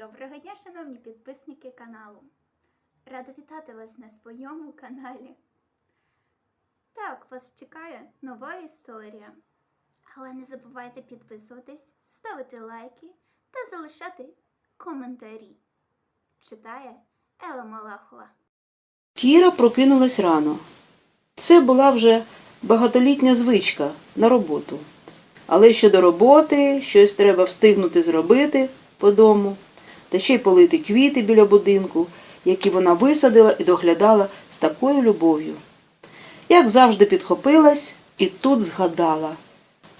Доброго дня, шановні підписники каналу. Рада вітати вас на своєму каналі. Так, вас чекає нова історія. Але не забувайте підписуватись, ставити лайки та залишати коментарі. Читає Ела Малахова. Кіра прокинулась рано. Це була вже багатолітня звичка на роботу. Але щодо роботи, щось треба встигнути зробити по дому, та ще й полити квіти біля будинку, які вона висадила і доглядала з такою любов'ю. Як завжди підхопилась і тут згадала.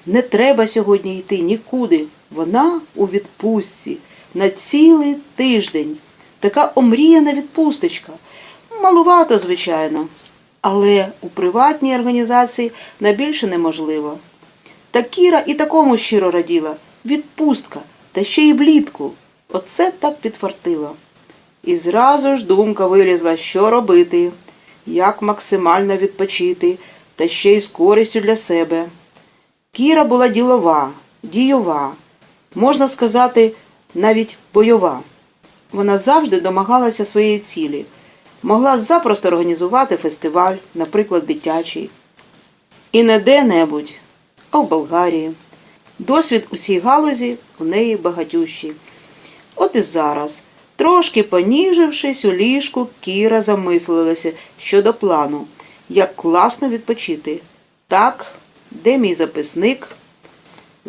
Не треба сьогодні йти нікуди. Вона у відпустці на цілий тиждень. Така омріяна відпусточка. Малувато, звичайно, але у приватній організації на більше неможливо. Та Кіра і такому щиро раділа відпустка, та ще й влітку. Оце так підфартило. І зразу ж думка вилізла, що робити, як максимально відпочити, та ще й з користю для себе. Кіра була ділова, дійова, можна сказати, навіть бойова. Вона завжди домагалася своєї цілі могла запросто організувати фестиваль, наприклад, дитячий. І не де-небудь, а в Болгарії. Досвід у цій галузі у неї багатющий. От і зараз, трошки поніжившись у ліжку, Кіра замислилася щодо плану, як класно відпочити. Так, де мій записник?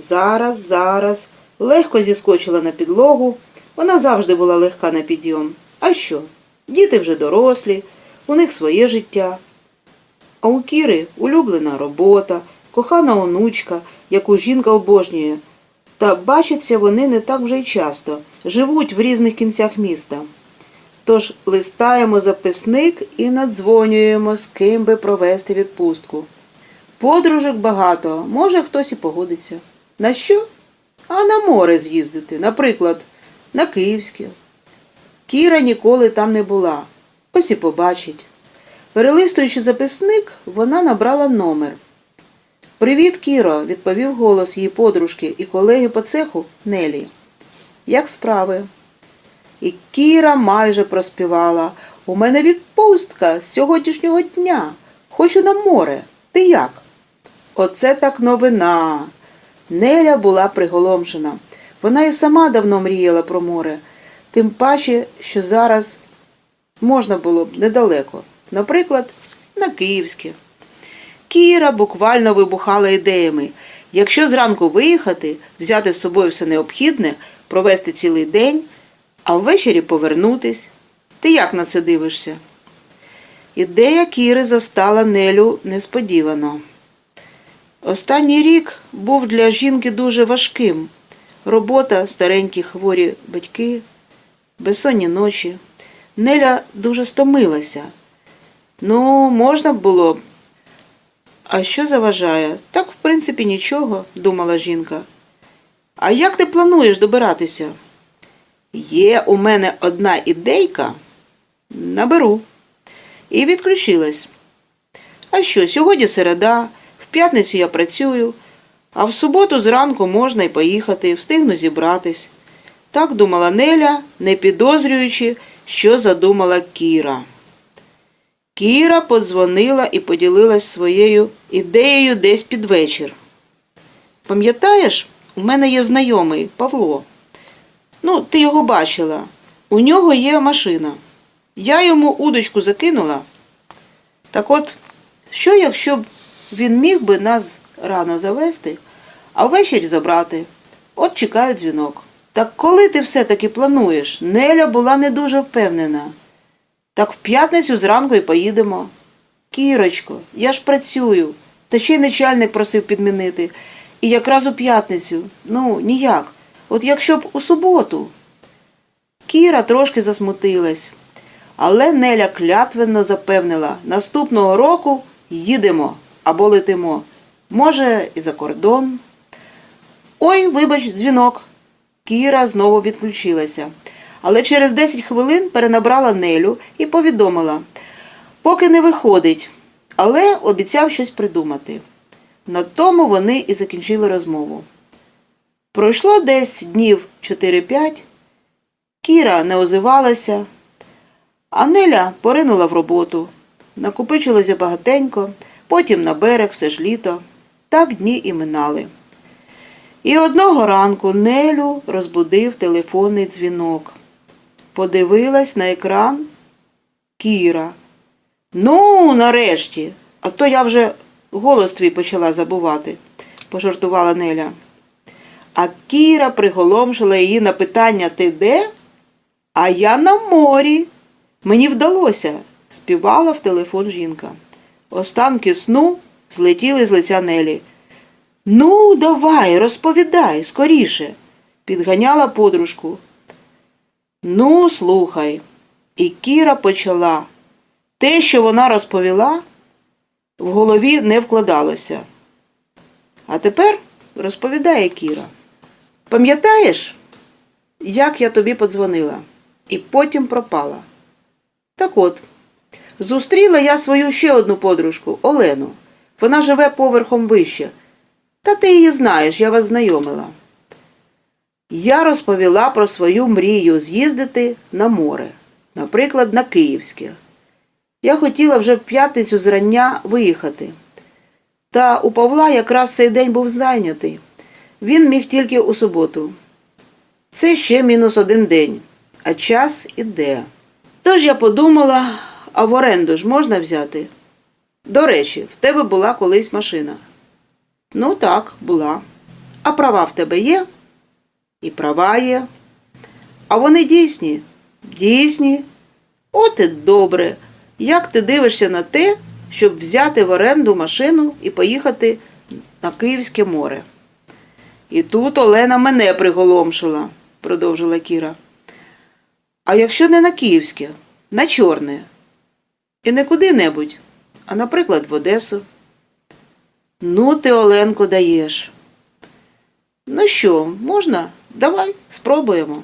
Зараз, зараз. Легко зіскочила на підлогу. Вона завжди була легка на підйом. А що? Діти вже дорослі, у них своє життя. А у Кіри улюблена робота, кохана онучка, яку жінка обожнює. Та бачаться вони не так вже й часто, живуть в різних кінцях міста. Тож листаємо записник і надзвонюємо, з ким би провести відпустку. Подружок багато, може хтось і погодиться. На що? А на море з'їздити, наприклад, на Київське. Кіра ніколи там не була. Ось і побачить. Перелистуючи записник, вона набрала номер. Привіт, Кіро, відповів голос її подружки і колеги по цеху Нелі. Як справи? І Кіра майже проспівала. У мене відпустка з сьогоднішнього дня. Хочу на море. Ти як? Оце так новина. Неля була приголомшена. Вона і сама давно мріяла про море. Тим паче, що зараз можна було б недалеко, наприклад, на Київське. Кіра буквально вибухала ідеями. Якщо зранку виїхати, взяти з собою все необхідне, провести цілий день, а ввечері повернутись. Ти як на це дивишся? Ідея Кіри застала Нелю несподівано. Останній рік був для жінки дуже важким. Робота, старенькі хворі батьки, безсонні ночі. Неля дуже стомилася. Ну, можна було б. А що заважає? Так, в принципі, нічого, думала жінка. А як ти плануєш добиратися? Є у мене одна ідейка. Наберу. І відключилась. А що, сьогодні середа, в п'ятницю я працюю, а в суботу зранку можна й поїхати, встигну зібратись. Так думала Неля, не підозрюючи, що задумала Кіра. Кіра подзвонила і поділилась своєю ідеєю десь під вечір. Пам'ятаєш, у мене є знайомий Павло. Ну, ти його бачила. У нього є машина. Я йому удочку закинула. Так от, що якщо б він міг би нас рано завести, а ввечері забрати? От чекаю дзвінок. Так коли ти все-таки плануєш? Неля була не дуже впевнена. Так в п'ятницю зранку і поїдемо. Кірочко, я ж працюю, та ще й начальник просив підмінити. І якраз у п'ятницю. Ну, ніяк. От якщо б у суботу. Кіра трошки засмутилась, але Неля клятвенно запевнила, наступного року їдемо або летимо. Може, і за кордон. Ой, вибач, дзвінок. Кіра знову відключилася, але через 10 хвилин перенабрала Нелю і повідомила, поки не виходить, але обіцяв щось придумати. На тому вони і закінчили розмову. Пройшло десь днів 4-5, Кіра не озивалася, а Неля поринула в роботу. Накопичилося багатенько, потім на берег все ж літо. Так дні і минали. І одного ранку Нелю розбудив телефонний дзвінок. Подивилась на екран Кіра. Ну, нарешті, а то я вже голос твій почала забувати, пожартувала Неля. А Кіра приголомшила її на питання Ти де? А я на морі. Мені вдалося, співала в телефон жінка. Останки сну злетіли з лиця Нелі. Ну, давай, розповідай, скоріше, підганяла подружку. Ну, слухай. І Кіра почала. Те, що вона розповіла, в голові не вкладалося. А тепер розповідає Кіра. Пам'ятаєш, як я тобі подзвонила і потім пропала? Так от, зустріла я свою ще одну подружку Олену. Вона живе поверхом вище. Та ти її знаєш, я вас знайомила. Я розповіла про свою мрію з'їздити на море, наприклад, на Київське. Я хотіла вже в п'ятницю зрання виїхати. Та у Павла якраз цей день був зайнятий. Він міг тільки у суботу. Це ще мінус один день, а час іде. Тож я подумала, а в оренду ж можна взяти? До речі, в тебе була колись машина. Ну так, була. А права в тебе є? І права є. А вони дійсні? Дійсні. От і добре. Як ти дивишся на те, щоб взяти в оренду машину і поїхати на Київське море? І тут Олена мене приголомшила, продовжила Кіра. А якщо не на Київське, на Чорне. І не куди-небудь, а, наприклад, в Одесу. Ну, ти, Оленко, даєш. Ну що, можна? Давай, спробуємо.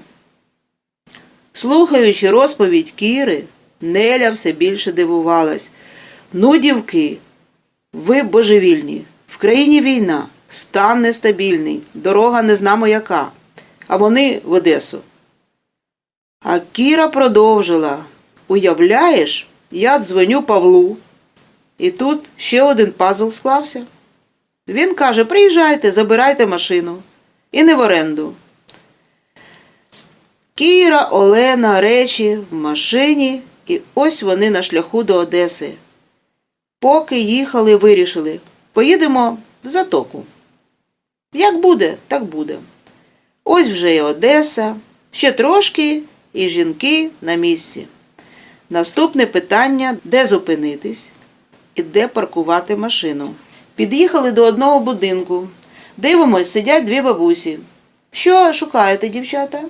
Слухаючи розповідь Кіри, Неля все більше дивувалась. Ну, дівки, ви божевільні. В країні війна, стан нестабільний, дорога не знамо яка, а вони в Одесу. А Кіра продовжила. Уявляєш, я дзвоню Павлу. І тут ще один пазл склався. Він каже: приїжджайте, забирайте машину. І не в оренду. Кіра, Олена, речі в машині, і ось вони на шляху до Одеси. Поки їхали, вирішили, поїдемо в затоку. Як буде, так буде. Ось вже і Одеса, ще трошки, і жінки на місці. Наступне питання де зупинитись і де паркувати машину. Під'їхали до одного будинку. Дивимось, сидять дві бабусі. Що шукаєте, дівчата?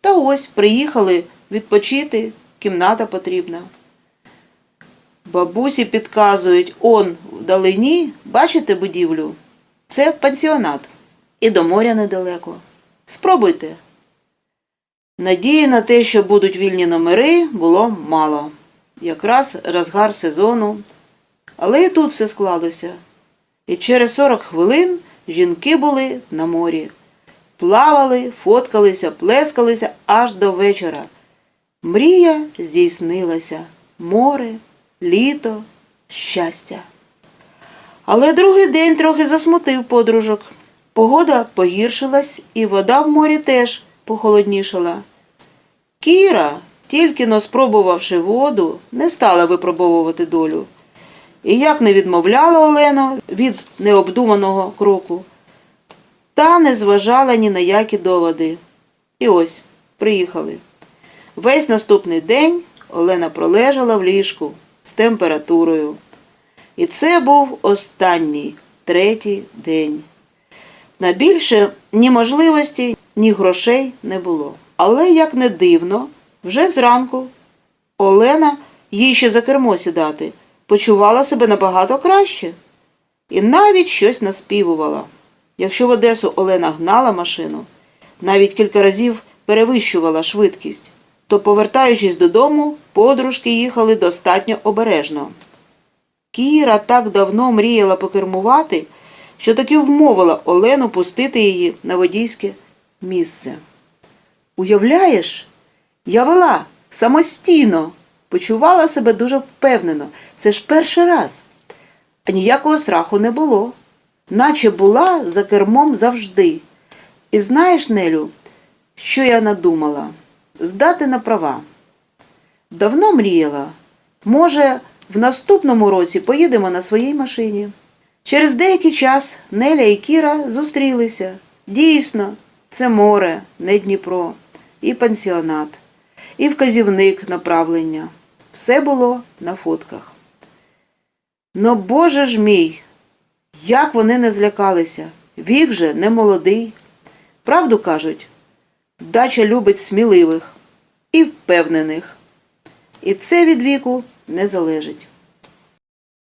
Та ось приїхали відпочити, кімната потрібна. Бабусі підказують, он вдалині, бачите будівлю? Це пансіонат. І до моря недалеко. Спробуйте. Надії на те, що будуть вільні номери, було мало. Якраз розгар сезону. Але і тут все склалося. І через 40 хвилин жінки були на морі. Плавали, фоткалися, плескалися аж до вечора. Мрія здійснилася море, літо, щастя. Але другий день трохи засмутив подружок. Погода погіршилась, і вода в морі теж похолоднішала. Кіра, тільки но спробувавши воду, не стала випробовувати долю. І як не відмовляла Олену від необдуманого кроку, та не зважала ні на які доводи. І ось приїхали. Весь наступний день Олена пролежала в ліжку з температурою. І це був останній третій день. На більше ні можливості, ні грошей не було. Але, як не дивно, вже зранку Олена, їй ще за кермо сідати, почувала себе набагато краще і навіть щось наспівувала. Якщо в Одесу Олена гнала машину, навіть кілька разів перевищувала швидкість, то, повертаючись додому, подружки їхали достатньо обережно. Кіра так давно мріяла покермувати, що таки вмовила Олену пустити її на водійське місце. Уявляєш, Я вела самостійно, почувала себе дуже впевнено. Це ж перший раз. А ніякого страху не було, наче була за кермом завжди. І знаєш, Нелю, що я надумала? Здати на права. Давно мріяла. Може, в наступному році поїдемо на своїй машині. Через деякий час Неля і Кіра зустрілися. Дійсно, це море, не Дніпро, і пансіонат, і вказівник направлення. Все було на фотках. Но, Боже ж мій, як вони не злякалися, вік же не молодий. Правду кажуть, вдача любить сміливих і впевнених. І це від віку не залежить.